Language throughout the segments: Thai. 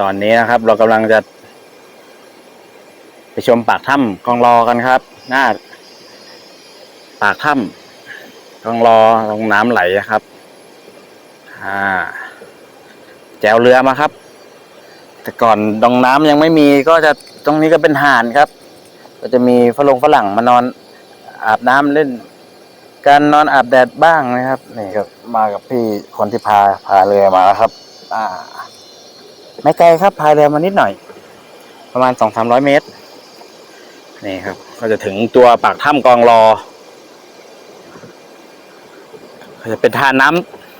ตอนนี้นะครับ เรากำลังจะ ไปชมปากถ้ำกองรอกันครับ หน้า ปากถ้ำกองรอลงน้ำไหลครับ อ่า แจวเรือมาครับ แต่ก่อนดองน้ำยังไม่มีก็จะตรงนี้ก็เป็นหาดครับ ก็จะมีฝรั่งฝรั่งมานอน อาบน้ำเล่น การนอนอาบแดดบ้างนะครับ นี่ครับมากับพี่คนที่พาพาเรือมาครับ อ่า ไม่ไกลครับพายเรือมานิดหน่อย ประมาณสองสามร้อยเมตร นี่ครับ ก็จะถึงตัวปากถ้ำกองรอก็จะเป็นท่าน้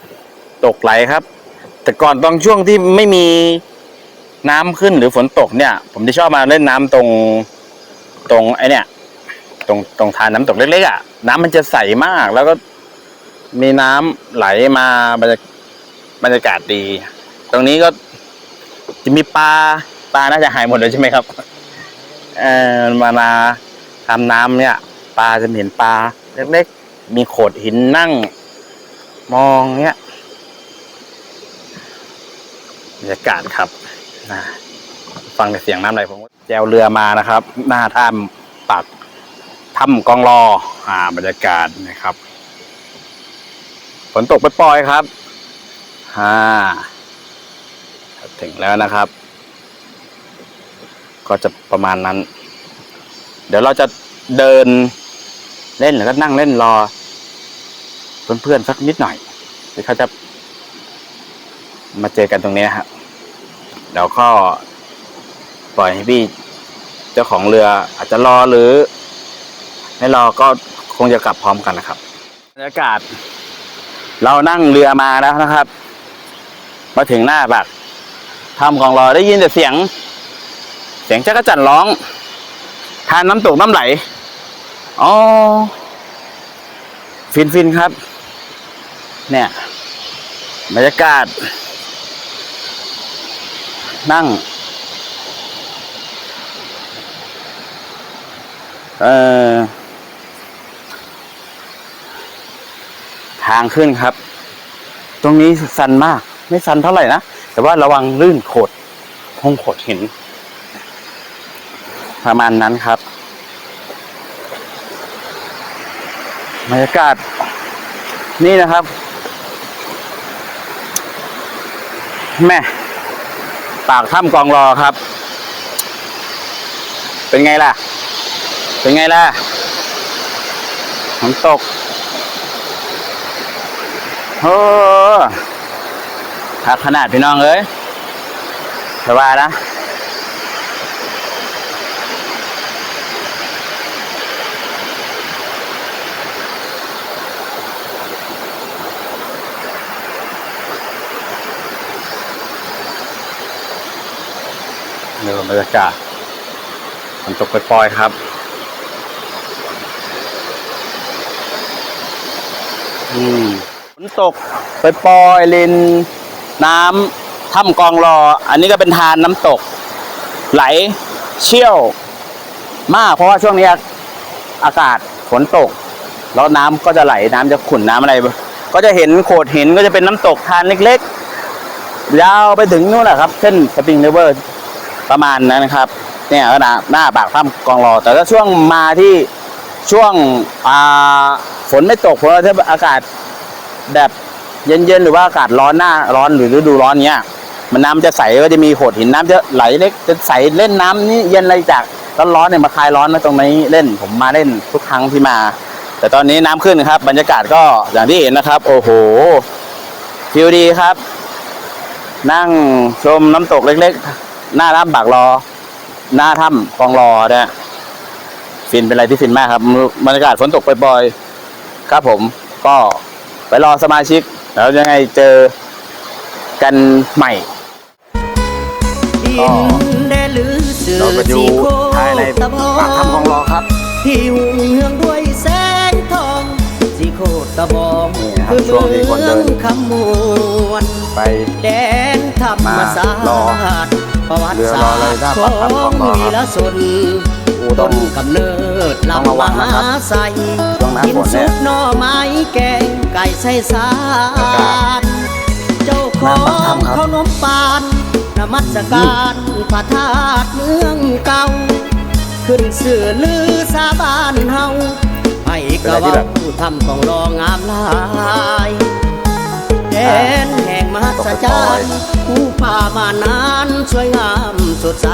ำตกไหลครับ แต่ก่อนตอนช่วงที่ไม่มีน้ำขึ้นหรือฝนตกเนี่ย ผมจะชอบมาเล่นน้ำตรงตรงไอเนี่ย ตรงตรงทานน้ำตกเล็กๆอะ น้ำมันจะใสมากแล้วก็มีน้ำไหลมาบรรยากาศดี ตรงนี้ก็ จะมีปลาปลาน่าจะหายหมดเลยใช่ไหมครับเออมานาทำน้ำเนี่ยปลาจะเห็นปลาเล็กๆ มีโขดหินนั่ง มองเนี้ยบรรยากาศครับนะฟังแต่เสียงน้ำไหลผมแจวเรือมานะครับ หน้าถ้ำปากถ้ำกองรออ่าบรรยากาศนะครับ ฝนตกปล่อยๆครับอ่า ถึงแล้วนะครับ ก็จะประมาณนั้น เดี๋ยวเราจะเดินเล่นหรือก็นั่งเล่นรอ เพื่อนๆสักนิดหน่อยเดี๋ยวเขาจะ มาเจอกันตรงนี้นะครับเดี๋ยวก็ปล่อยให้พี่เจ้าของเรืออาจจะรอหรือไม่รอก็คงจะกลับพร้อมกันนะครับบรรยากาศ เรานั่งเรือมาแล้วนะครับ มาถึงหน้าปาก ทำกองรอได้ยินแต่เสียง เสียงจักรจันทร์ร้อง ทานน้ำตกน้ำไหล อ๋อ ฟินฟินครับ เนี่ย บรรยากาศ นั่ง เอ่อ ทางขึ้นครับ ตรงนี้สันมาก ไม่สันเท่าไหร่นะ แต่ว่าระวังลื่นโขดคงโขดหิน ประมาณนั้นครับบรรยากาศนี่นะครับ แม่ปากถ้ำกองรอครับ เป็นไงล่ะ เป็นไงล่ะฝนตกโอ้ ทักขนาดพี่น้องเอ้ยสบายนะเดี๋ยวบรรยากาศฝนตกปล่อยๆครับอืมฝนตกปล่อยๆลิน น้ำถ้ำกองรอ อันนี้ก็เป็นทานน้ำตก ไหลเชี่ยวมากเพราะว่าช่วงนี้อากาศฝนตก แล้วน้ำก็จะไหลน้ำจะขุ่นน้ำอะไร ก็จะเห็นโขดหินก็จะเป็นน้ำตกทานเล็กๆยาวไปถึงนู่นแหละครับเส้นสปริงเรเวอร์ประมาณนั้นนะครับ เนี่ยก็นะหน้าปากถ้ำกองรอ แต่ถ้าช่วงมาที่ช่วงอ่าฝนไม่ตกฝนถ้าอากาศแบบ เย็นๆหรือว่าอากาศร้อนหน้าร้อนหรือฤดูร้อนเนี้ยมันน้ำจะใสก็จะมีโขดหินน้ำจะไหลเล็กจะใสเล่นน้ำนี่เย็นอะไรจากร้อนๆเนี่ยมาคลายร้อนมาตรงนี้เล่นผมมาเล่นทุกครั้งที่มา แต่ตอนนี้น้ำขึ้นครับ บรรยากาศก็อย่างที่เห็นนะครับ โอ้โหฟิลดีครับ นั่งชมน้ำตกเล็กๆ หน้าถ้ำปากรอ หน้าถ้ำกองรอเนี่ยฟินเป็นอะไรที่ฟินมากครับบรรยากาศฝนตกปล่อยๆครับผมก็ไปรอสมาชิก แล้วยังไงเจอกันใหม่ดินแดนหรือเสือเราไปดูสีโคภายในตะบอปากถ้ำกองรอครับที่หุงเฮืองด้วยแสงทองสีโคตะบองนี่ครับคือช่วงที่คนเดินมืองคำมวลไปแดนธรรมศาสตมารอร์ประวัติเรือศารอสตเลยร์หน้าขปากอถ้ำของงเราวีรชนโอ้ ต้ต้นนกำเนิดต้องระวังลำมนะครับหาใสช่วงหน้ากินฝนเนี่ซุยปหน่อไม้แกงไก่ใส่สาอากาศรเจ้าของหน้าปากถ้ำครับขนมปานนมัสการพระธาตุเมืองเก่า ขึ้นเสือลือสาบานเฮาให้กะเว่าทำของรองามหลายแดน แห่งมหัศจรรย์ผู้ป่ามานานสวยงามสดใส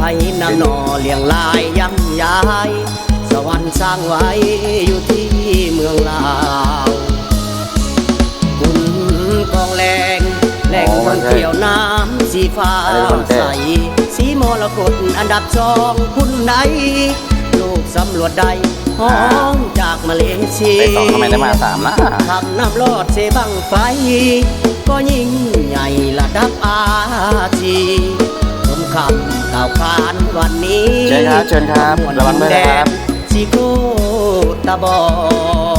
ให้นำหนอเลี้ยงลายย้ำยาย สวรรค์สร้างไว้อยู่ที่เมืองลาวคุณกองแรงแหล่งท่องเที่ยวน้ำสีฟ้าอันนี้คนแก่ใส สีมรกตอันดับสองคุณใดลูกสำรวจใดห้องจากมาเลเซียไปสองทำไมได้มาสามนะทำน้ำลอดเสบังไฟ ก็ยิ่งใหญ่ระดับอาชีสมคำกล่าวขานวันนี้เชิญครับเชิญครับระวังด้วยนะครับสีโคตะบอย